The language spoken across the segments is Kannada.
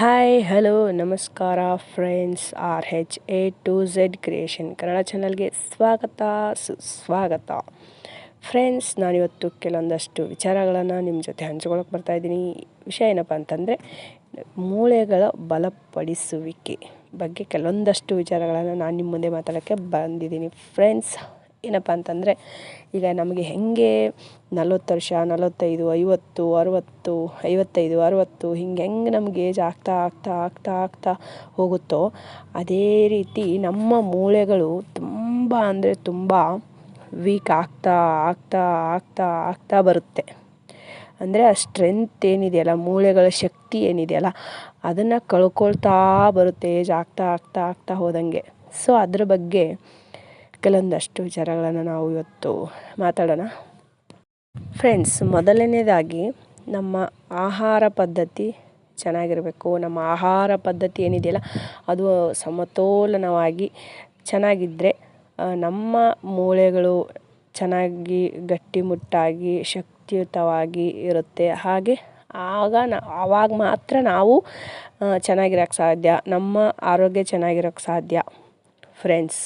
ಹಾಯ್ ಹಲೋ ನಮಸ್ಕಾರ friends R H A to Z creation Kannada ಚಾನಲ್ಗೆ ಸ್ವಾಗತ, ಸುಸ್ವಾಗತ. ಫ್ರೆಂಡ್ಸ್ ನಾನಿವತ್ತು ಕೆಲವೊಂದಷ್ಟು ವಿಚಾರಗಳನ್ನು ನಿಮ್ಮ ಜೊತೆ ಹಂಚ್ಕೊಳಕ್ಕೆ ಬರ್ತಾಯಿದ್ದೀನಿ ವಿಷಯ ಏನಪ್ಪ ಅಂತಂದರೆ, ಮೂಳೆಗಳ ಬಲಪಡಿಸುವಿಕೆ ಬಗ್ಗೆ ಕೆಲವೊಂದಷ್ಟು ವಿಚಾರಗಳನ್ನು ನಾನು ನಿಮ್ಮ ಮುಂದೆ ಮಾತಾಡೋಕ್ಕೆ ಬಂದಿದ್ದೀನಿ. ಫ್ರೆಂಡ್ಸ್ ಏನಪ್ಪ ಅಂತಂದರೆ ಈಗ ನಮಗೆ ಹೇಗೆ ನಲ್ವತ್ತು ವರ್ಷ, ನಲವತ್ತೈದು, ಐವತ್ತು, ಅರುವತ್ತು, ಐವತ್ತೈದು, ಅರುವತ್ತು ಹಿಂಗೆ ಹೆಂಗೆ ನಮ್ಗೆ ಏಜ್ ಆಗ್ತಾ ಆಗ್ತಾ ಆಗ್ತಾ ಆಗ್ತಾ ಹೋಗುತ್ತೋ ಅದೇ ರೀತಿ ನಮ್ಮ ಮೂಳೆಗಳು ತುಂಬ ಅಂದರೆ ತುಂಬ ವೀಕ್ ಆಗ್ತಾ ಆಗ್ತಾ ಆಗ್ತಾ ಆಗ್ತಾ ಬರುತ್ತೆ. ಅಂದರೆ ಆ ಸ್ಟ್ರೆಂತ್ ಏನಿದೆಯಲ್ಲ, ಮೂಳೆಗಳ ಶಕ್ತಿ ಏನಿದೆಯಲ್ಲ, ಅದನ್ನು ಕಳ್ಕೊಳ್ತಾ ಬರುತ್ತೆ, ಏಜ್ ಆಗ್ತಾ ಆಗ್ತಾ ಆಗ್ತಾ ಹೋದಂಗೆ. ಸೊ ಅದ್ರ ಬಗ್ಗೆ ಕೆಲವೊಂದಷ್ಟು ವಿಚಾರಗಳನ್ನು ನಾವು ಇವತ್ತು ಮಾತಾಡೋಣ. ಫ್ರೆಂಡ್ಸ್ ಮೊದಲನೇದಾಗಿ ನಮ್ಮ ಆಹಾರ ಪದ್ಧತಿ ಚೆನ್ನಾಗಿರಬೇಕು. ನಮ್ಮ ಆಹಾರ ಪದ್ಧತಿ ಏನಿದೆಯಲ್ಲ, ಅದು ಸಮತೋಲನವಾಗಿ ಚೆನ್ನಾಗಿದ್ದರೆ ನಮ್ಮ ಮೂಳೆಗಳು ಚೆನ್ನಾಗಿ ಗಟ್ಟಿಮುಟ್ಟಾಗಿ ಶಕ್ತಿಯುತವಾಗಿ ಇರುತ್ತೆ. ಹಾಗೆ ಆಗ ನಾ, ಆವಾಗ ಮಾತ್ರ ನಾವು ಚೆನ್ನಾಗಿರೋಕ್ಕೆ ಸಾಧ್ಯ. ನಮ್ಮ ಆರೋಗ್ಯ ಚೆನ್ನಾಗಿರೋಕ್ಕೆ ಸಾಧ್ಯ. ಫ್ರೆಂಡ್ಸ್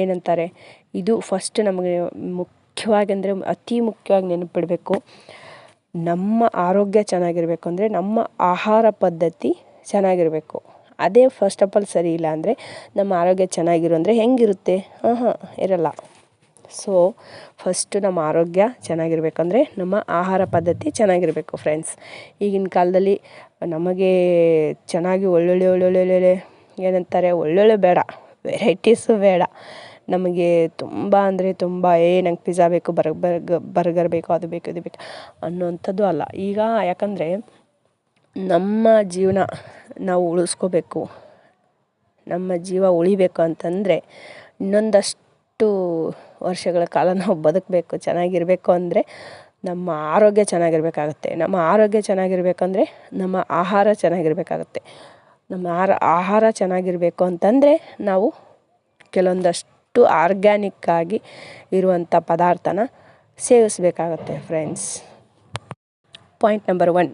ಏನಂತಾರೆ, ಇದು ಫಸ್ಟ್ ನಮಗೆ ಮುಖ್ಯವಾಗಿ ಅಂದರೆ ಅತಿ ಮುಖ್ಯವಾಗಿ ನೆನಪಿಡಬೇಕು. ನಮ್ಮ ಆರೋಗ್ಯ ಚೆನ್ನಾಗಿರಬೇಕು ಅಂದರೆ ನಮ್ಮ ಆಹಾರ ಪದ್ಧತಿ ಚೆನ್ನಾಗಿರಬೇಕು. ಅದೇ ಫಸ್ಟ್ ಆಫ್ ಆಲ್ ಸರಿ ಇಲ್ಲ ಅಂದರೆ ನಮ್ಮ ಆರೋಗ್ಯ ಚೆನ್ನಾಗಿರು ಅಂದರೆ ಹೆಂಗಿರುತ್ತೆ? ಹಾಂ ಹಾಂ ಇರಲ್ಲ. ಸೊ ಫಸ್ಟು ನಮ್ಮ ಆರೋಗ್ಯ ಚೆನ್ನಾಗಿರ್ಬೇಕಂದ್ರೆ ನಮ್ಮ ಆಹಾರ ಪದ್ಧತಿ ಚೆನ್ನಾಗಿರಬೇಕು ಫ್ರೆಂಡ್ಸ್ ಈಗಿನ ಕಾಲದಲ್ಲಿ ನಮಗೆ ಚೆನ್ನಾಗಿ ಒಳ್ಳೊಳ್ಳೆ ಒಳ್ಳೊಳ್ಳೆ ಏನಂತಾರೆ, ಒಳ್ಳೊಳ್ಳೆ ಬೇಡ. ವೆರೈಟೀಸು ಬೇಡ. ನಮಗೆ ತುಂಬ ಅಂದರೆ ತುಂಬ ಏ ನಂಗೆ ಪಿಜ್ಜಾ ಬೇಕು ಬರ್ಗ್ ಬರ್ಗ ಬರ್ಗರ್ ಬೇಕು, ಅದು ಬೇಕು, ಇದು ಬೇಕು ಅನ್ನುವಂಥದ್ದು ಅಲ್ಲ. ಈಗ ಯಾಕಂದರೆ ನಮ್ಮ ಜೀವನ ನಾವು ಉಳಿಸ್ಕೋಬೇಕು. ನಮ್ಮ ಜೀವ ಉಳಿಬೇಕು ಅಂತಂದರೆ ಇನ್ನೊಂದಷ್ಟು ವರ್ಷಗಳ ಕಾಲ ನಾವು ಬದುಕಬೇಕು, ಚೆನ್ನಾಗಿರಬೇಕು ಅಂದರೆ ನಮ್ಮ ಆರೋಗ್ಯ ಚೆನ್ನಾಗಿರಬೇಕಾಗತ್ತೆ. ನಮ್ಮ ಆರೋಗ್ಯ ಚೆನ್ನಾಗಿರಬೇಕಂದ್ರೆ ನಮ್ಮ ಆಹಾರ ಚೆನ್ನಾಗಿರಬೇಕಾಗತ್ತೆ. ನಮ್ಮ ಆಹಾರ ಆಹಾರ ಚೆನ್ನಾಗಿರಬೇಕು ಅಂತಂದರೆ ನಾವು ಕೆಲವೊಂದಷ್ಟು ಆರ್ಗ್ಯಾನಿಕ್ಕಾಗಿ ಇರುವಂಥ ಪದಾರ್ಥನ ಸೇವಿಸಬೇಕಾಗತ್ತೆ friends point number one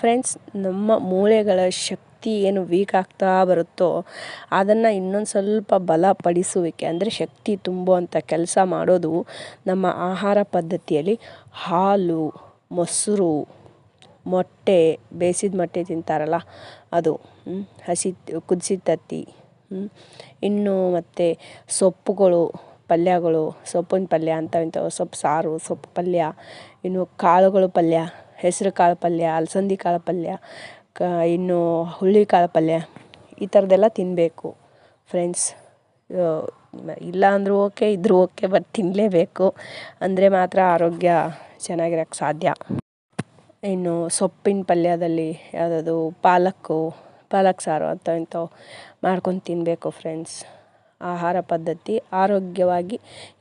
friends ನಮ್ಮ ಮೂಳೆಗಳ ಶಕ್ತಿ ಏನು ವೀಕ್ ಆಗ್ತಾ ಬರುತ್ತೋ ಅದನ್ನು ಇನ್ನೊಂದು ಸ್ವಲ್ಪ ಬಲಪಡಿಸುವಿಕೆ ಅಂದರೆ ಶಕ್ತಿ ತುಂಬುವಂಥ ಕೆಲಸ ಮಾಡೋದು ನಮ್ಮ ಆಹಾರ ಪದ್ಧತಿಯಲ್ಲಿ ಹಾಲು, ಮೊಸರು ಮೊಟ್ಟೆ ಬೇಯಿಸಿದ ಮೊಟ್ಟೆ ತಿಂತಾರಲ್ಲ, ಅದು ಹಸಿ ಕುದಿಸಿದ ತತ್ತಿ ಇನ್ನು ಮತ್ತು ಸೊಪ್ಪುಗಳು, ಪಲ್ಯಗಳು, ಸೊಪ್ಪಿನ ಪಲ್ಯ ಅಂಥವು ಇಂಥವು ಸೊಪ್ಪು ಸಾರು, ಸೊಪ್ಪು ಪಲ್ಯ, ಇನ್ನು ಕಾಳುಗಳು ಪಲ್ಯ, ಹೆಸರು ಕಾಳು ಪಲ್ಯ, ಅಲಸಂದಿ ಕಾಳು ಪಲ್ಯ, ಕ, ಇನ್ನು ಹುಳ್ಳಿಕಾಳು ಪಲ್ಯ, ಈ ಥರದ್ದೆಲ್ಲ ತಿನ್ನಬೇಕು ಫ್ರೆಂಡ್ಸ್ ಇಲ್ಲ ಅಂದರೂ ಓಕೆ ಇದ್ದರೂ ಓಕೆ ಬಟ್ ತಿನ್ನಲೇಬೇಕು ಅಂದರೆ ಮಾತ್ರ ಆರೋಗ್ಯ ಚೆನ್ನಾಗಿರಕ್ಕೆ ಸಾಧ್ಯ. ಇನ್ನು ಸೊಪ್ಪಿನ ಪಲ್ಯದಲ್ಲಿ ಯಾವುದಾದ್ರು ಪಾಲಕ್ಕು, ಪಾಲಕ್ ಸಾರು ಅಂಥವು ಇಂಥವು ಮಾಡ್ಕೊಂಡು ತಿನ್ನಬೇಕು ಫ್ರೆಂಡ್ಸ್ ಆಹಾರ ಪದ್ಧತಿ ಆರೋಗ್ಯವಾಗಿ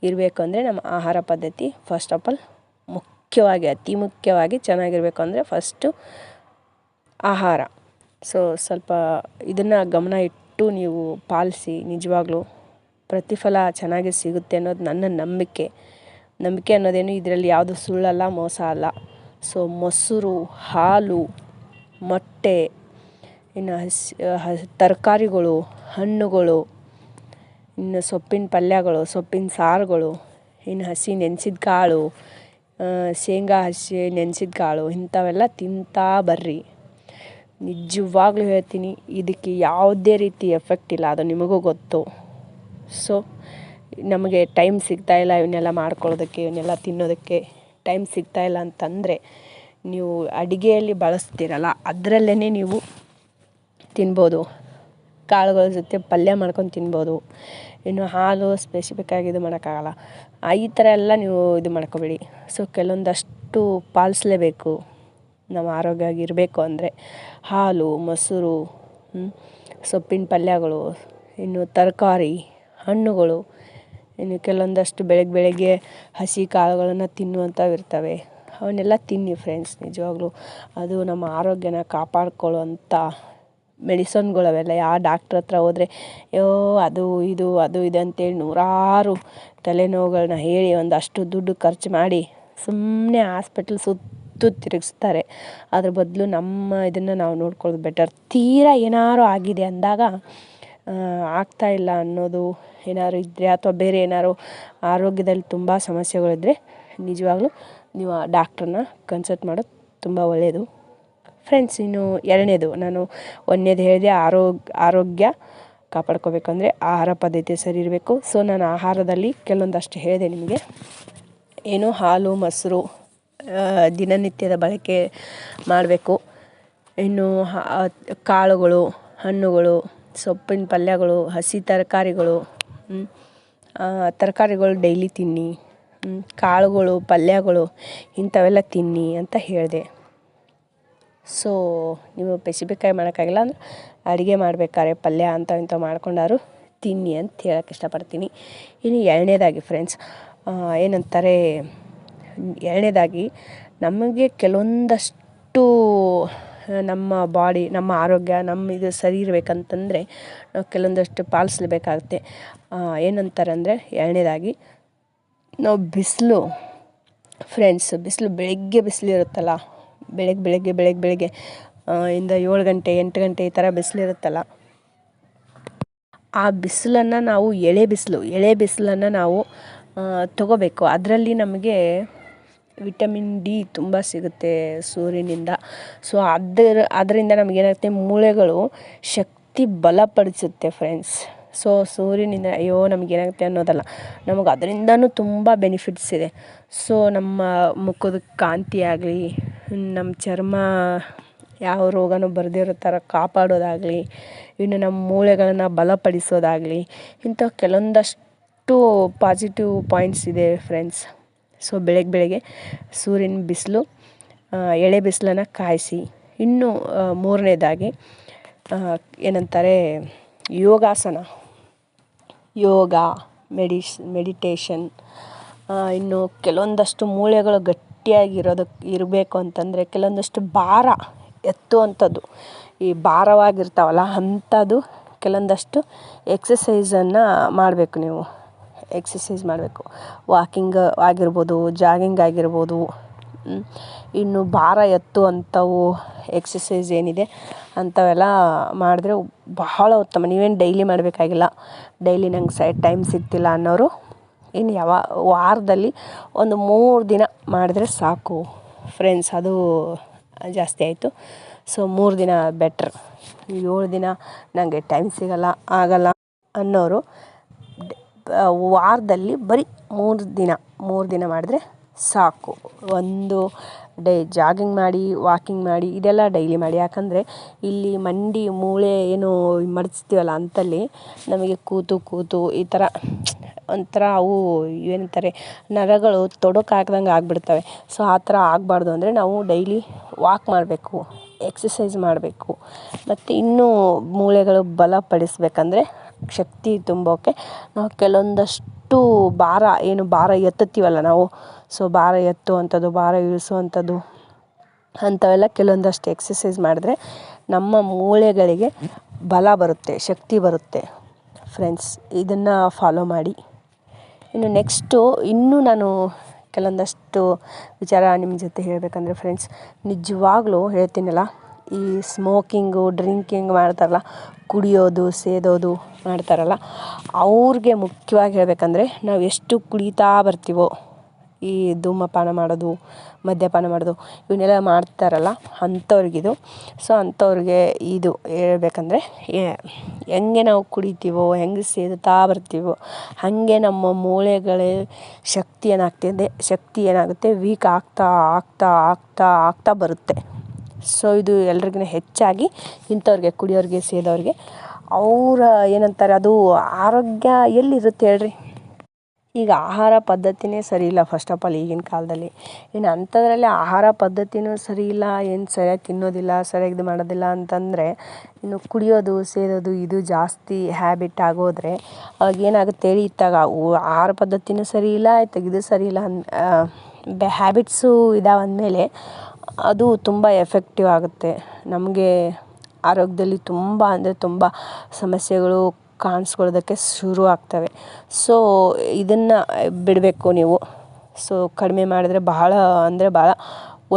ಇರಬೇಕು ಅಂದರೆ ನಮ್ಮ ಆಹಾರ ಪದ್ಧತಿ ಫಸ್ಟ್ ಆಫ್ ಆಲ್ ಮುಖ್ಯವಾಗಿ, ಅತಿ ಮುಖ್ಯವಾಗಿ ಚೆನ್ನಾಗಿರಬೇಕು ಅಂದರೆ ಫಸ್ಟು ಆಹಾರ. ಸೊ ಸ್ವಲ್ಪ ಇದನ್ನು ಗಮನ ಇಟ್ಟು ನೀವು ಪಾಲಿಸಿ ನಿಜವಾಗ್ಲೂ ಪ್ರತಿಫಲ ಚೆನ್ನಾಗಿ ಸಿಗುತ್ತೆ ಅನ್ನೋದು ನನ್ನ ನಂಬಿಕೆ. ನಂಬಿಕೆ ಅನ್ನೋದೇನು ಇದರಲ್ಲಿ ಯಾವುದು ಸುಳ್ಳಲ್ಲ, ಮೋಸ ಅಲ್ಲ. ಸೊ ಮೊಸರು, ಹಾಲು, ಮೊಟ್ಟೆ, ಇನ್ನು ಹಸಿ ತರಕಾರಿಗಳು, ಹಣ್ಣುಗಳು, ಇನ್ನು ಸೊಪ್ಪಿನ ಪಲ್ಯಗಳು, ಸೊಪ್ಪಿನ ಸಾರುಗಳು, ಇನ್ನು ಹಸಿ ನೆನೆಸಿದ ಕಾಳು ಶೇಂಗಾ ಹಸಿ ನೆನೆಸಿದ ಕಾಳು ಇಂಥವೆಲ್ಲ ತಿಂತಾ ಬರ್ರಿ. ನಿಜವಾಗ್ಲೂ ಹೇಳ್ತೀನಿ, ಇದಕ್ಕೆ ಯಾವುದೇ ರೀತಿ ಎಫೆಕ್ಟ್ ಇಲ್ಲ, ಅದು ನಿಮಗೂ ಗೊತ್ತು. ಸೊ, ನಮಗೆ ಟೈಮ್ ಸಿಗ್ತಾಯಿಲ್ಲ ಇವನ್ನೆಲ್ಲ ಮಾಡ್ಕೊಳ್ಳೋದಕ್ಕೆ, ಇವನ್ನೆಲ್ಲ ತಿನ್ನೋದಕ್ಕೆ. ಟೈಮ್ ಸಿಗ್ತಾ ಇಲ್ಲ ಅಂತಂದರೆ ನೀವು ಅಡುಗೆಯಲ್ಲಿ ಬಳಸ್ತೀರಲ್ಲ ಅದರಲ್ಲೇ ನೀವು ತಿನ್ಬೋದು. ಕಾಳುಗಳ ಜೊತೆ ಪಲ್ಯ ಮಾಡ್ಕೊಂಡು ತಿನ್ಬೋದು. ಇನ್ನು ಹಾಲು ಸ್ಪೆಸಿಫಿಕ್ಕಾಗಿ ಇದು ಮಾಡೋಕ್ಕಾಗಲ್ಲ. ಈ ಥರ ಎಲ್ಲ ನೀವು ಇದು ಮಾಡ್ಕೋಬೇಡಿ. ಸೊ ಕೆಲವೊಂದಷ್ಟು ಪಾಲಿಸಲೇಬೇಕು. ನಮ್ಮ ಆರೋಗ್ಯ ಇರಬೇಕು ಅಂದರೆ ಹಾಲು, ಮೊಸರು ಸೊಪ್ಪಿನ ಪಲ್ಯಗಳು, ಇನ್ನು ತರಕಾರಿ, ಹಣ್ಣುಗಳು ಇನ್ನು ಕೆಲವೊಂದಷ್ಟು ಬೆಳಗ್ಗೆ ಬೆಳಗ್ಗೆ ಹಸಿ ಕಾಳುಗಳನ್ನು ತಿನ್ನುವಂಥವು ಇರ್ತವೆ. ಅವನ್ನೆಲ್ಲ ತಿನ್ನಿ ಫ್ರೆಂಡ್ಸ್ ನಿಜವಾಗ್ಲೂ. ಅದು ನಮ್ಮ ಆರೋಗ್ಯನ ಕಾಪಾಡ್ಕೊಳ್ಳುವಂಥ ಮೆಡಿಸನ್ಗಳು ಅವೆಲ್ಲ. ಯಾವ ಡಾಕ್ಟ್ರ್ ಹತ್ರ ಹೋದರೆ, ಯೋ, ಅದು, ಇದು ಅದು, ಇದು ಅಂತೇಳಿ ನೂರಾರು ತಲೆನೋವುಗಳನ್ನ ಹೇಳಿ ಒಂದಷ್ಟು ದುಡ್ಡು ಖರ್ಚು ಮಾಡಿ ಸುಮ್ಮನೆ ಹಾಸ್ಪಿಟ್ಲ್ ಸುತ್ತ ತಿರುಗಿಸ್ತಾರೆ. ಅದ್ರ ಬದಲು ನಮ್ಮ ಇದನ್ನು ನಾವು ನೋಡ್ಕೊಳ್ಳೋದು ಬೆಟರ್ ತೀರಾ ಏನಾರು ಆಗಿದೆ ಅಂದಾಗ ಆಗ್ತಾ ಇಲ್ಲ ಅನ್ನೋದು ಏನಾದ್ರು ಇದ್ದರೆ ಅಥವಾ ಬೇರೆ ಏನಾದ್ರು ಆರೋಗ್ಯದಲ್ಲಿ ತುಂಬ ಸಮಸ್ಯೆಗಳಿದ್ದರೆ ನಿಜವಾಗ್ಲೂ ನೀವು ಆ ಡಾಕ್ಟ್ರನ್ನ ಕನ್ಸಲ್ಟ್ ಮಾಡೋದು ತುಂಬ ಒಳ್ಳೆಯದು ಫ್ರೆಂಡ್ಸ್ ಇನ್ನು ಎರಡನೇದು ನಾನು ಒಂದನೇದು ಹೇಳಿದೆ ಆರೋಗ್ಯ ಆರೋಗ್ಯ ಕಾಪಾಡ್ಕೋಬೇಕಂದ್ರೆ ಆಹಾರ ಪದ್ಧತಿ ಸರಿ ಇರಬೇಕು. ಸೊ ನಾನು ಆಹಾರದಲ್ಲಿ ಕೆಲವೊಂದಷ್ಟು ಹೇಳಿದೆ ನಿಮಗೆ. ಏನು ಹಾಲು, ಮೊಸರು ದಿನನಿತ್ಯದ ಬಳಕೆ ಮಾಡಬೇಕು. ಇನ್ನು ಕಾಳುಗಳು, ಹಣ್ಣುಗಳು, ಸೊಪ್ಪಿನ ಪಲ್ಯಗಳು, ಹಸಿ ತರಕಾರಿಗಳು ತರಕಾರಿಗಳು ಡೈಲಿ ತಿನ್ನಿ. ಕಾಳುಗಳು, ಪಲ್ಯಗಳು, ಇಂಥವೆಲ್ಲ ತಿನ್ನಿ ಅಂತ ಹೇಳಿದೆ. ಸೊ ನೀವು ಪೆಸಿಫಿಕ್ಕಾಗಿ ಮಾಡೋಕ್ಕಾಗಿಲ್ಲ ಅಂದ್ರೆ ಅಡುಗೆ ಮಾಡ್ಬೇಕಾದ್ರೆ ಪಲ್ಯ ಅಂತ ಇಂಥ ಮಾಡ್ಕೊಂಡಾರು ತಿನ್ನಿ ಅಂತ ಹೇಳಕ್ಕೆ ಇಷ್ಟಪಡ್ತೀನಿ. ಇನ್ನು ಎರಡನೇದಾಗಿ ಫ್ರೆಂಡ್ಸ್ ಏನಂತಾರೆ, ಎರಡನೇದಾಗಿ ನಮಗೆ ಕೆಲವೊಂದಷ್ಟು ನಮ್ಮ ಬಾಡಿ ನಮ್ಮ ಆರೋಗ್ಯ, ನಮ್ಮ ಇದು ಸರಿ ಇರಬೇಕಂತಂದರೆ ನಾವು ಕೆಲವೊಂದಷ್ಟು ಪಾಲಿಸ್ಲೇಬೇಕಾಗುತ್ತೆ. ಏನಂತಾರೆ ಅಂದರೆ ಎರಡನೇದಾಗಿ, ನಾವು ಬಿಸಿಲು ಫ್ರೆಂಡ್ಸ್ ಬಿಸಿಲು ಬೆಳಗ್ಗೆ ಬಿಸಿಲು ಇರುತ್ತಲ್ಲ ಬೆಳಗ್ಗೆ ಬೆಳಗ್ಗೆ ಬೆಳಗ್ಗೆ ಬೆಳಗ್ಗೆ ಇಂದ ಏಳು ಗಂಟೆ, ಎಂಟು ಗಂಟೆ ಈ ಥರ ಬಿಸಿಲಿರುತ್ತಲ್ಲ, ಆ ಬಿಸಿಲನ್ನು ನಾವು ಎಳೆ ಬಿಸಿಲು, ಎಳೆ ಬಿಸಿಲನ್ನು ನಾವು ತಗೋಬೇಕು. ಅದರಲ್ಲಿ ನಮಗೆ ವಿಟಮಿನ್ ಡಿ ತುಂಬ ಸಿಗುತ್ತೆ ಸೂರ್ಯನಿಂದ. ಸೊ ಅದರ, ಅದರಿಂದ ನಮಗೇನಾಗುತ್ತೆ ಮೂಳೆಗಳು ಶಕ್ತಿ ಬಲಪಡಿಸುತ್ತೆ ಫ್ರೆಂಡ್ಸ್ ಸೊ ಸೂರ್ಯನಿಂದ ಅಯ್ಯೋ ನಮಗೇನಾಗುತ್ತೆ ಅನ್ನೋದಲ್ಲ. ನಮಗೆ ಅದರಿಂದನೂ ತುಂಬ ಬೆನಿಫಿಟ್ಸ್ ಇದೆ. ಸೊ ನಮ್ಮ ಮುಖದ ಕಾಂತಿ ಆಗಲಿ, ನಮ್ಮ ಚರ್ಮ ಯಾವ ರೋಗನೂ ಬರದೇ ಇರೋ ಥರ ಕಾಪಾಡೋದಾಗಲಿ, ಇನ್ನು ನಮ್ಮ ಮೂಳೆಗಳನ್ನು ಬಲಪಡಿಸೋದಾಗಲಿ, ಇಂಥ ಕೆಲವೊಂದಷ್ಟು ಪಾಸಿಟಿವ್ ಪಾಯಿಂಟ್ಸ್ ಇದೆ ಫ್ರೆಂಡ್ಸ್ ಸೊ ಬೆಳಗ್ಗೆ ಬೆಳಗ್ಗೆ ಸೂರ್ಯನ ಬಿಸಿಲು ಎಳೆ ಬಿಸಿಲನ್ನು ಕಾಯಿಸಿ, ಇನ್ನು ಮೂರನೇದಾಗಿ ಏನಂತಾರೆ ಯೋಗಾಸನ. ಯೋಗ ಮೆಡಿಶ್ ಮೆಡಿಟೇಷನ್ ಇನ್ನು ಕೆಲವೊಂದಷ್ಟು ಮೂಳೆಗಳು ಗಟ್ಟಿಯಾಗಿರೋದಕ್ಕೆ ಇರಬೇಕು ಅಂತಂದರೆ ಕೆಲವೊಂದಷ್ಟು ಭಾರ ಎತ್ತುವಂಥದ್ದು. ಈ ಭಾರವಾಗಿರ್ತಾವಲ್ಲ ಅಂಥದ್ದು ಕೆಲವೊಂದಷ್ಟು ಎಕ್ಸಸೈಸನ್ನು ಮಾಡಬೇಕು ನೀವು. ಎಕ್ಸಸೈಸ್ ಮಾಡಬೇಕು. ವಾಕಿಂಗ್ ಆಗಿರ್ಬೋದು ಜಾಗಿಂಗ್ ಆಗಿರ್ಬೋದು. ಇನ್ನು ಭಾರ ಎತ್ತು ಅಂಥವು ಎಕ್ಸಸೈಸ್ ಏನಿದೆ ಅಂಥವೆಲ್ಲ ಮಾಡಿದ್ರೆ ಬಹಳ ಉತ್ತಮ. ನೀವೇನು ಡೈಲಿ ಮಾಡಬೇಕಾಗಿಲ್ಲ. ಡೈಲಿ ನಂಗೆ ಸೈ ಟೈಮ್ ಸಿಗ್ತಿಲ್ಲ ಅನ್ನೋರು ಇನ್ನು ಯಾವ, ವಾರದಲ್ಲಿ ಒಂದು ಮೂರು ದಿನ ಮಾಡಿದ್ರೆ ಸಾಕು. ಫ್ರೆಂಡ್ಸ್ ಅದು ಜಾಸ್ತಿ ಆಯಿತು. ಸೊ ಮೂರು ದಿನ ಬೆಟ್ರ್ ಏಳು ದಿನ ನನಗೆ ಟೈಮ್ ಸಿಗಲ್ಲ, ಆಗಲ್ಲ ಅನ್ನೋರು ವಾರದಲ್ಲಿ ಬರೀ ಮೂರು ದಿನ ಮೂರು ದಿನ ಮಾಡಿದ್ರೆ ಸಾಕು. ಒಂದು ಡೇ ಜಾಗಿಂಗ್ ಮಾಡಿ, ವಾಕಿಂಗ್ ಮಾಡಿ, ಇದೆಲ್ಲ ಡೈಲಿ ಮಾಡಿ. ಯಾಕಂದರೆ ಇಲ್ಲಿ ಮಂಡಿ, ಮೂಳೆ ಏನು ಮಡಚ್ತೀವಲ್ಲ ಅಂತಲ್ಲಿ ನಮಗೆ ಕೂತು ಕೂತು ಈ ಥರ ಒಂಥರ ಅವು ಏನಂತಾರೆ, ನರಗಳು ತೊಡಕಾಗ್ದಂಗೆ ಆಗಿಬಿಡ್ತವೆ. ಸೊ, ಆ ಥರ ಆಗಬಾರ್ದು ಅಂದರೆ ನಾವು ಡೈಲಿ ವಾಕ್ ಮಾಡಬೇಕು ಎಕ್ಸಸೈಸ್ ಮಾಡಬೇಕು. ಮತ್ತು ಇನ್ನೂ ಮೂಳೆಗಳು ಬಲಪಡಿಸ್ಬೇಕಂದ್ರೆ ಶಕ್ತಿ ತುಂಬೋಕೆ ನಾವು ಕೆಲವೊಂದಷ್ಟು ಭಾರ ಏನು ಭಾರ ಎತ್ತುತ್ತೀವಲ್ಲ ನಾವು? ಸೊ ಭಾರ ಎತ್ತುವಂಥದ್ದು, ಭಾರ ಇಳಿಸುವಂಥದ್ದು ಅಂಥವೆಲ್ಲ ಕೆಲವೊಂದಷ್ಟು ಎಕ್ಸಸೈಸ್ ಮಾಡಿದ್ರೆ ನಮ್ಮ ಮೂಳೆಗಳಿಗೆ ಬಲ ಬರುತ್ತೆ, ಶಕ್ತಿ ಬರುತ್ತೆ. ಫ್ರೆಂಡ್ಸ್ ಇದನ್ನು ಫಾಲೋ ಮಾಡಿ. ಇನ್ನು ನೆಕ್ಸ್ಟು ಇನ್ನೂ ನಾನು ಕೆಲವೊಂದಷ್ಟು ವಿಚಾರ ನಿಮ್ಮ ಜೊತೆ ಹೇಳಬೇಕಂದ್ರೆ ಫ್ರೆಂಡ್ಸ್ ನಿಜವಾಗ್ಲೂ ಹೇಳ್ತೀನಲ್ಲ ಈ ಸ್ಮೋಕಿಂಗು, ಡ್ರಿಂಕಿಂಗ್ ಮಾಡ್ತಾರಲ್ಲ, ಕುಡಿಯೋದು, ಸೇದೋದು ಮಾಡ್ತಾರಲ್ಲ, ಅವ್ರಿಗೆ ಮುಖ್ಯವಾಗಿ ಹೇಳಬೇಕಂದ್ರೆ ನಾವು ಎಷ್ಟು ಕುಡಿತಾ ಬರ್ತೀವೋ, ಈ ಧೂಮಪಾನ ಮಾಡೋದು, ಮದ್ಯಪಾನ ಮಾಡೋದು, ಇವನ್ನೆಲ್ಲ ಮಾಡ್ತಾರಲ್ಲ ಅಂಥವ್ರಿಗಿದು. ಸೊ ಅಂಥವ್ರಿಗೆ ಇದು ಹೇಳ್ಬೇಕಂದ್ರೆ ಹೆಂಗೆ ನಾವು ಕುಡಿತೀವೋ, ಹೆಂಗೆ ಸೇದುತ್ತಾ ಬರ್ತೀವೋ, ಹಾಗೆ ನಮ್ಮ ಮೂಳೆಗಳೇ ಶಕ್ತಿ ಏನಾಗ್ತಿದೆ, ಶಕ್ತಿ ಏನಾಗುತ್ತೆ, ವೀಕ್ ಆಗ್ತಾ ಆಗ್ತಾ ಆಗ್ತಾ ಆಗ್ತಾ ಬರುತ್ತೆ. ಸೊ ಇದು ಎಲ್ರಿಗಿನ ಹೆಚ್ಚಾಗಿ ಇಂಥವ್ರಿಗೆ, ಕುಡಿಯೋರಿಗೆ, ಸೇದೋರಿಗೆ. ಅವರ ಏನಂತಾರೆ, ಅದು ಆರೋಗ್ಯ ಎಲ್ಲಿರುತ್ತೆ ಹೇಳ್ರಿ? ಈಗ ಆಹಾರ ಪದ್ಧತಿನೇ ಸರಿ ಇಲ್ಲ ಫಸ್ಟ್ ಆಫ್ ಆಲ್ ಈಗಿನ ಕಾಲದಲ್ಲಿ. ಇನ್ನು ಅಂಥದ್ರಲ್ಲಿ ಆಹಾರ ಪದ್ಧತಿನೂ ಸರಿ ಇಲ್ಲ, ಏನು ಸರಿಯಾಗಿ ತಿನ್ನೋದಿಲ್ಲ, ಸರಿಯಾಗಿ ಇದು ಮಾಡೋದಿಲ್ಲ ಅಂತಂದರೆ, ಇನ್ನು ಕುಡಿಯೋದು, ಸೇದೋದು ಇದು ಜಾಸ್ತಿ ಹ್ಯಾಬಿಟ್ ಆಗೋದ್ರೆ ಅವಾಗ ಏನಾಗುತ್ತೆ ಹೇಳಿ, ಇತ್ತಾಗ ಆಹಾರ ಪದ್ಧತಿನೂ ಸರಿ ಇಲ್ಲ, ಇತ್ತಾಗ ಇದು ಸರಿ ಇಲ್ಲ ಹ್ಯಾಬಿಟ್ಸು ಇದಾವೆ ಅಂದಮೇಲೆ ಅದು ತುಂಬ ಎಫೆಕ್ಟಿವ್ ಆಗುತ್ತೆ. ನಮಗೆ ಆರೋಗ್ಯದಲ್ಲಿ ತುಂಬ ಅಂದರೆ ತುಂಬ ಸಮಸ್ಯೆಗಳು ಕಾಣಿಸ್ಕೊಳ್ಳೋದಕ್ಕೆ ಶುರು ಆಗ್ತವೆ. ಸೊ ಇದನ್ನು ಬಿಡಬೇಕು ನೀವು. ಸೊ ಕಡಿಮೆ ಮಾಡಿದ್ರೆ ಬಹಳ ಅಂದರೆ ಭಾಳ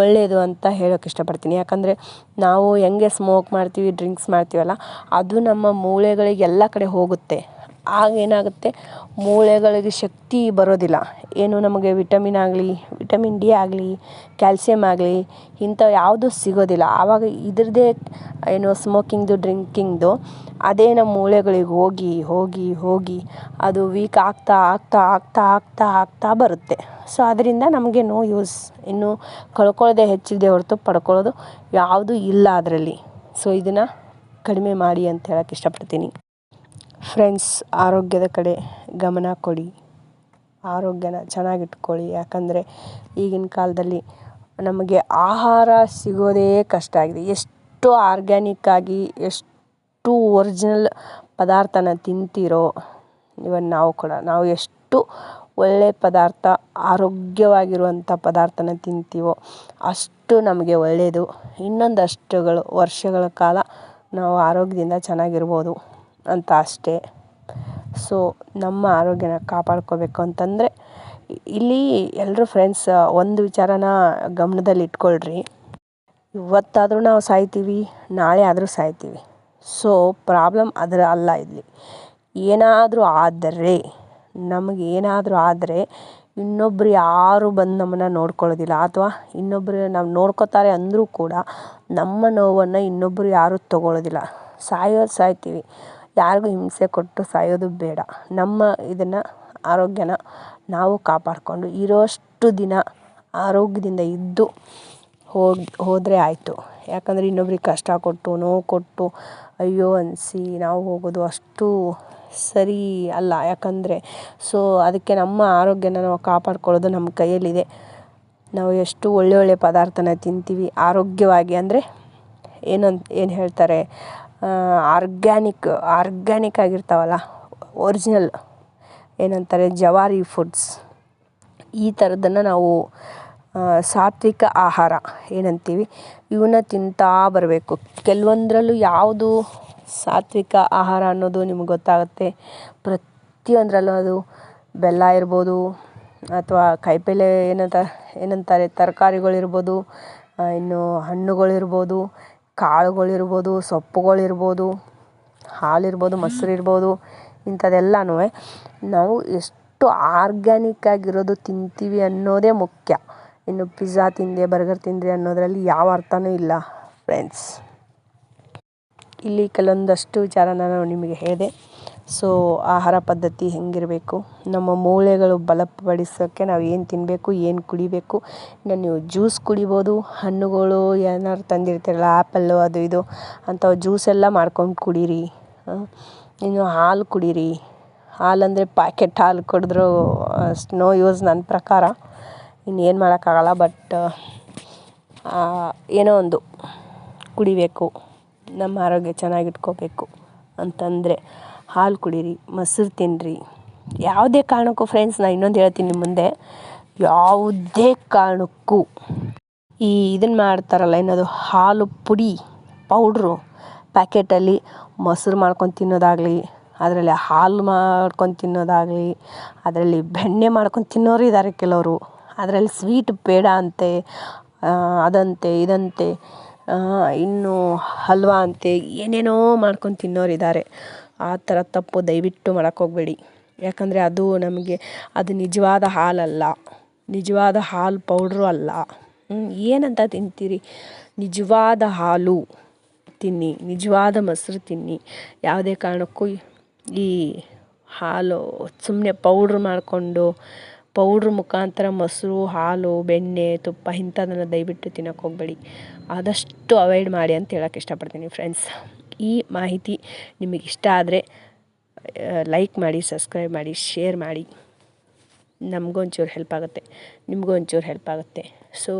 ಒಳ್ಳೆಯದು ಅಂತ ಹೇಳೋಕೆ ಇಷ್ಟಪಡ್ತೀನಿ. ಯಾಕಂದರೆ ನಾವು ಹೆಂಗೆ ಸ್ಮೋಕ್ ಮಾಡ್ತೀವಿ ಡ್ರಿಂಕ್ಸ್ ಮಾಡ್ತೀವಲ್ಲ, ಅದು ನಮ್ಮ ಮೂಳೆಗಳಿಗೆ ಎಲ್ಲ ಕಡೆ ಹೋಗುತ್ತೆ. ಆಗ ಏನಾಗುತ್ತೆ? ಮೂಳೆಗಳಿಗೆ ಶಕ್ತಿ ಬರೋದಿಲ್ಲ. ಏನು ನಮಗೆ ವಿಟಮಿನ್ ಆಗಲಿ, ವಿಟಮಿನ್ ಡಿ ಆಗಲಿ ಕ್ಯಾಲ್ಸಿಯಮ್ ಆಗಲಿ ಇಂಥ ಯಾವುದೂ ಸಿಗೋದಿಲ್ಲ. ಆವಾಗ ಇದ್ರದ್ದೇ ಏನು ಸ್ಮೋಕಿಂಗ್ದು, ಡ್ರಿಂಕಿಂಗ್ದು ಅದೇ ನಮ್ಮ ಮೂಳೆಗಳಿಗೆ ಹೋಗಿ ಹೋಗಿ ಹೋಗಿ ಅದು ವೀಕ್ ಆಗ್ತಾ ಆಗ್ತಾ ಆಗ್ತಾ ಆಗ್ತಾ ಆಗ್ತಾ ಬರುತ್ತೆ. ಸೊ, ಅದರಿಂದ ನಮಗೆ ನೋ ಯೂಸ್. ಇನ್ನು ಕಳ್ಕೊಳ್ಳೋದೇ ಹೆಚ್ಚಿದೆ ಹೊರತು ಪಡ್ಕೊಳ್ಳೋದು ಯಾವುದೂ ಇಲ್ಲ ಅದರಲ್ಲಿ. ಸೊ, ಇದನ್ನು ಕಡಿಮೆ ಮಾಡಿ ಅಂತ ಹೇಳಕ್ಕೆ ಇಷ್ಟಪಡ್ತೀನಿ. ಫ್ರೆಂಡ್ಸ್ ಆರೋಗ್ಯದ ಕಡೆ ಗಮನ ಕೊಡಿ. ಆರೋಗ್ಯನ ಚೆನ್ನಾಗಿಟ್ಕೊಳ್ಳಿ. ಯಾಕಂದರೆ ಈಗಿನ ಕಾಲದಲ್ಲಿ ನಮಗೆ ಆಹಾರ ಸಿಗೋದೇ ಕಷ್ಟ ಆಗಿದೆ. ಎಷ್ಟು ಆರ್ಗ್ಯಾನಿಕ್ಕಾಗಿ ಎಷ್ಟು ಒರಿಜಿನಲ್ ಪದಾರ್ಥನ ತಿಂತೀರೋ ಇವನ್ ನಾವು ಕೂಡ, ನಾವು ಎಷ್ಟು ಒಳ್ಳೆಯ ಪದಾರ್ಥ, ಆರೋಗ್ಯವಾಗಿರುವಂಥ ಪದಾರ್ಥನ ತಿಂತೀವೋ, ಅಷ್ಟು ನಮಗೆ ಒಳ್ಳೆಯದು. ಇನ್ನೊಂದಷ್ಟುಗಳು ವರ್ಷಗಳ ಕಾಲ ನಾವು ಆರೋಗ್ಯದಿಂದ ಚೆನ್ನಾಗಿರ್ಬೋದು. ಅಂತ ಅಷ್ಟೇ. ಸೊ ನಮ್ಮ ಆರೋಗ್ಯನ ಕಾಪಾಡ್ಕೋಬೇಕು ಅಂತಂದರೆ, ಇಲ್ಲಿ ಎಲ್ಲರೂ ಫ್ರೆಂಡ್ಸ್ ಒಂದು ವಿಚಾರನ ಗಮನದಲ್ಲಿ ಇಟ್ಕೊಳ್ರಿ. ಇವತ್ತಾದರೂ ನಾವು ಸಾಯ್ತೀವಿ, ನಾಳೆ ಆದರೂ ಸಾಯ್ತೀವಿ. ಸೊ ಪ್ರಾಬ್ಲಮ್ ಅದರ ಅಲ್ಲ ಇಲ್ಲಿ. ಏನಾದರೂ ಆದರೆ, ನಮಗೆ ಏನಾದರೂ ಆದರೆ ಇನ್ನೊಬ್ಬರು ಯಾರು ಬಂದು ನಮ್ಮನ್ನು ನೋಡ್ಕೊಳ್ಳೋದಿಲ್ಲ. ಅಥವಾ ಇನ್ನೊಬ್ಬರು ನಾವು ನೋಡ್ಕೋತಾರೆ ಅಂದರೂ ಕೂಡ, ನಮ್ಮ ನೋವನ್ನು ಇನ್ನೊಬ್ಬರು ಯಾರೂ ತಗೊಳ್ಳೋದಿಲ್ಲ ಸಾಯೋದು ಸಾಯ್ತೀವಿ. ಯಾರಿಗೂ ಹಿಂಸೆ ಕೊಟ್ಟು ಸಾಯೋದು ಬೇಡ. ನಮ್ಮ ಇದನ್ನು, ಆರೋಗ್ಯನ ನಾವು ಕಾಪಾಡಿಕೊಂಡು ಇರೋಷ್ಟು ದಿನ ಆರೋಗ್ಯದಿಂದ ಇದ್ದು ಹೋಗಿ, ಹೋದರೆ ಆಯಿತು. ಯಾಕಂದರೆ ಇನ್ನೊಬ್ರಿಗೆ ಕಷ್ಟ ಕೊಟ್ಟು, ನೋವು ಕೊಟ್ಟು, ಅಯ್ಯೋ ಅನಿಸಿ ನಾವು ಹೋಗೋದು ಅಷ್ಟು ಸರಿ ಅಲ್ಲ. ಯಾಕಂದರೆ ಸೊ ಅದಕ್ಕೆ ನಮ್ಮ ಆರೋಗ್ಯನ ನಾವು ಕಾಪಾಡ್ಕೊಳ್ಳೋದು ನಮ್ಮ ಕೈಯಲ್ಲಿದೆ. ನಾವು ಎಷ್ಟು ಒಳ್ಳೆ ಒಳ್ಳೆ ಪದಾರ್ಥನ ತಿಂತೀವಿ, ಆರೋಗ್ಯವಾಗಿ ಅಂದರೆ ಏನಂತ, ಏನು ಹೇಳ್ತಾರೆ ಆರ್ಗ್ಯಾನಿಕ್ ಆರ್ಗ್ಯಾನಿಕ್ ಆಗಿರ್ತಾವಲ್ಲ ಒರಿಜಿನಲ್ ಏನಂತಾರೆ, ಜವಾರಿ ಫುಡ್ಸ್ ಈ ಥರದ್ದನ್ನು ನಾವು ಸಾತ್ವಿಕ ಆಹಾರ ಏನಂತೀವಿ ಇವನ್ನ ತಿಂತಾ ಬರಬೇಕು. ಕೆಲವೊಂದರಲ್ಲೂ ಯಾವುದು ಸಾತ್ವಿಕ ಆಹಾರ ಅನ್ನೋದು ನಿಮ್ಗೆ ಗೊತ್ತಾಗುತ್ತೆ. ಪ್ರತಿಯೊಂದರಲ್ಲೂ ಅದು ಬೆಲ್ಲ ಇರ್ಬೋದು, ಅಥವಾ ಕಾಯಿಪಲ್ಲೆ ಏನಂತ, ಏನಂತಾರೆ, ತರಕಾರಿಗಳಿರ್ಬೋದು ಇನ್ನು ಹಣ್ಣುಗಳಿರ್ಬೋದು ಕಾಳುಗಳಿರ್ಬೋದು, ಸೊಪ್ಪುಗಳಿರ್ಬೋದು, ಹಾಲಿರ್ಬೋದು ಮೊಸರು ಇರ್ಬೋದು ಇಂಥದ್ದೆಲ್ಲನೂ ನಾವು ಎಷ್ಟು ಆರ್ಗ್ಯಾನಿಕ್ ಆಗಿರೋದು ತಿಂತೀವಿ ಅನ್ನೋದೇ ಮುಖ್ಯ. ಇನ್ನು ಪಿಜ್ಜಾ ತಿಂದೆ, ಬರ್ಗರ್ ತಿಂದೆ ಅನ್ನೋದರಲ್ಲಿ ಯಾವ ಅರ್ಥವೂ ಇಲ್ಲ ಫ್ರೆಂಡ್ಸ್ ಇಲ್ಲಿ ಕೆಲವೊಂದಷ್ಟು ವಿಚಾರ ನಾನು ನಿಮಗೆ ಹೇಳಿದೆ. ಸೊ ಆಹಾರ ಪದ್ಧತಿ ಹೆಂಗಿರಬೇಕು? ನಮ್ಮ ಮೂಳೆಗಳು ಬಲಪಡಿಸೋಕ್ಕೆ ನಾವು ಏನು ತಿನ್ನಬೇಕು ಏನು ಕುಡಿಬೇಕು? ಇನ್ನು ನೀವು ಜ್ಯೂಸ್ ಕುಡಿಬೋದು, ಹಣ್ಣುಗಳು ಏನಾದ್ರು ತಂದಿರ್ತೀರಲ್ಲ, ಆ್ಯಪಲ್ಲು ಅದು ಇದು, ಅಂಥವು ಜ್ಯೂಸೆಲ್ಲ ಮಾಡ್ಕೊಂಡು ಕುಡೀರಿ. ಇನ್ನು ಹಾಲು ಕುಡೀರಿ. ಹಾಲಂದರೆ ಪ್ಯಾಕೆಟ್ ಹಾಲು ಕುಡಿದ್ರೂ ಅಷ್ಟು ನೋ ಯೂಸ್ ನನ್ನ ಪ್ರಕಾರ. ಇನ್ನೇನು ಮಾಡೋಕ್ಕಾಗಲ್ಲ, ಬಟ್ ಏನೋ ಒಂದು ಕುಡಿಬೇಕು. ನಮ್ಮ ಆರೋಗ್ಯ ಚೆನ್ನಾಗಿಟ್ಕೋಬೇಕು ಅಂತಂದರೆ. ಹಾಲು ಕುಡೀರಿ, ಮೊಸರು ತಿನ್ನಿರಿ ಯಾವುದೇ ಕಾರಣಕ್ಕೂ ಫ್ರೆಂಡ್ಸ್ ನಾನು ಇನ್ನೊಂದು ಹೇಳ್ತೀನಿ ಮುಂದೆ. ಯಾವುದೇ ಕಾರಣಕ್ಕೂ ಈ ಇದನ್ನು ಮಾಡ್ತಾರಲ್ಲ ಏನದು ಹಾಲು ಪುಡಿ ಪೌಡ್ರು ಪ್ಯಾಕೆಟಲ್ಲಿ ಮೊಸರು ಮಾಡ್ಕೊಂಡು ತಿನ್ನೋದಾಗಲಿ, ಅದರಲ್ಲಿ ಹಾಲು ಮಾಡ್ಕೊಂಡು ತಿನ್ನೋದಾಗಲಿ, ಅದರಲ್ಲಿ ಬೆಣ್ಣೆ ಮಾಡ್ಕೊಂಡು ತಿನ್ನೋರು ಇದ್ದಾರೆ ಕೆಲವರು. ಅದರಲ್ಲಿ ಸ್ವೀಟ್ ಬೇಡ ಅಂತೆ ಅದಂತೆ, ಇದಂತೆ ಇನ್ನು ಹಲ್ವಾ ಅಂತೆ, ಏನೇನೋ ಮಾಡ್ಕೊಂಡು ತಿನ್ನೋರಿದ್ದಾರೆ ಆ ಥರ ತಪ್ಪು ದಯವಿಟ್ಟು ಮಾಡಕ್ಕೆ ಹೋಗಬೇಡಿ. ಯಾಕಂದರೆ ಅದು ನಮಗೆ, ಅದು ನಿಜವಾದ ಹಾಲಲ್ಲ. ನಿಜವಾದ ಹಾಲು ಪೌಡ್ರು ಅಲ್ಲ. ಏನಂತ ತಿಂತೀರಿ? ನಿಜವಾದ ಹಾಲು ತಿನ್ನಿ, ನಿಜವಾದ ಮೊಸರು ತಿನ್ನಿ. ಯಾವುದೇ ಕಾರಣಕ್ಕೂ ಈ ಹಾಲು ಸುಮ್ಮನೆ ಪೌಡ್ರ್ ಮಾಡಿಕೊಂಡು, ಪೌಡ್ರ್ ಮುಖಾಂತರ ಮೊಸರು, ಹಾಲು, ಬೆಣ್ಣೆ, ತುಪ್ಪ ಇಂಥದ್ದನ್ನು ದಯವಿಟ್ಟು ತಿನ್ನೋಕ್ಕೆ ಹೋಗಬೇಡಿ. ಆದಷ್ಟು ಅವಾಯ್ಡ್ ಮಾಡಿ ಅಂತ ಹೇಳಕ್ಕೆ ಇಷ್ಟಪಡ್ತೀನಿ ಫ್ರೆಂಡ್ಸ್ ಈ ಮಾಹಿತಿ ನಿಮಗೆ ಇಷ್ಟ ಆದರೆ ಲೈಕ್ ಮಾಡಿ ಸಬ್ಸ್ಕ್ರೈಬ್ ಮಾಡಿ ಶೇರ್ ಮಾಡಿ. ನಮಗೂ ಒಂಚೂರು ಹೆಲ್ಪ್ ಆಗುತ್ತೆ. ನಿಮಗೂ ಒಂಚೂರು ಹೆಲ್ಪ್ ಆಗುತ್ತೆ. ಸೊ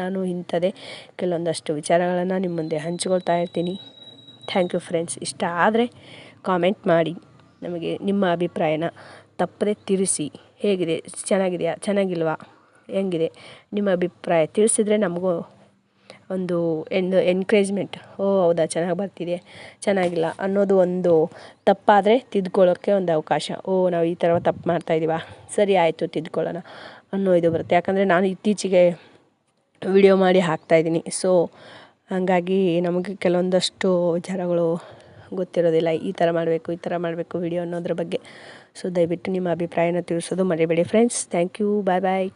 ನಾನು ಇಂಥದೇ ಕೆಲವೊಂದಷ್ಟು ವಿಚಾರಗಳನ್ನು ನಿಮ್ಮ ಮುಂದೆ ಹಂಚ್ಕೊಳ್ತಾ ಇರ್ತೀನಿ. ಥ್ಯಾಂಕ್ ಯು ಫ್ರೆಂಡ್ಸ್ ಇಷ್ಟ ಆದರೆ ಕಾಮೆಂಟ್ ಮಾಡಿ. ನಮಗೆ ನಿಮ್ಮ ಅಭಿಪ್ರಾಯನ ತಪ್ಪದೆ ತಿಳಿಸಿ. ಹೇಗಿದೆ? ಚೆನ್ನಾಗಿದೆಯಾ? ಚೆನ್ನಾಗಿಲ್ವಾ? ಹೆಂಗಿದೆ? ನಿಮ್ಮ ಅಭಿಪ್ರಾಯ ತಿಳಿಸಿದ್ರೆ ನಮಗೂ ಒಂದು ಎಂದು ಎನ್ಕರೇಜ್ಮೆಂಟ್ ಓ, ಹೌದಾ? ಚೆನ್ನಾಗಿ ಬರ್ತಿದೆ. ಚೆನ್ನಾಗಿಲ್ಲ ಅನ್ನೋದು ಒಂದು ತಪ್ಪಾದರೆ ತಿದ್ಕೊಳ್ಳೋಕ್ಕೆ ಒಂದು ಅವಕಾಶ. ಓ, ನಾವು ಈ ಥರ ತಪ್ಪು ಮಾಡ್ತಾಯಿದ್ದೀವಾ ಸರಿ ಆಯಿತು, ತಿದ್ಕೊಳ್ಳೋಣ ಅನ್ನೋ ಇದು ಬರುತ್ತೆ. ಯಾಕಂದರೆ ನಾನು ಇತ್ತೀಚೆಗೆ ವಿಡಿಯೋ ಮಾಡಿ ಹಾಕ್ತಾಯಿದ್ದೀನಿ ಸೊ ಹಾಗಾಗಿ ನಮಗೆ ಕೆಲವೊಂದಷ್ಟು ವಿಚಾರಗಳು ಗೊತ್ತಿರೋದಿಲ್ಲ. ಈ ಥರ ಮಾಡಬೇಕು, ಈ ಥರ ಮಾಡಬೇಕು ವಿಡಿಯೋ ಅನ್ನೋದ್ರ ಬಗ್ಗೆ. ಸೊ ದಯವಿಟ್ಟು ನಿಮ್ಮ ಅಭಿಪ್ರಾಯನ ತಿಳಿಸೋದು ಮರಿಬೇಡಿ. Friends thank you bye bye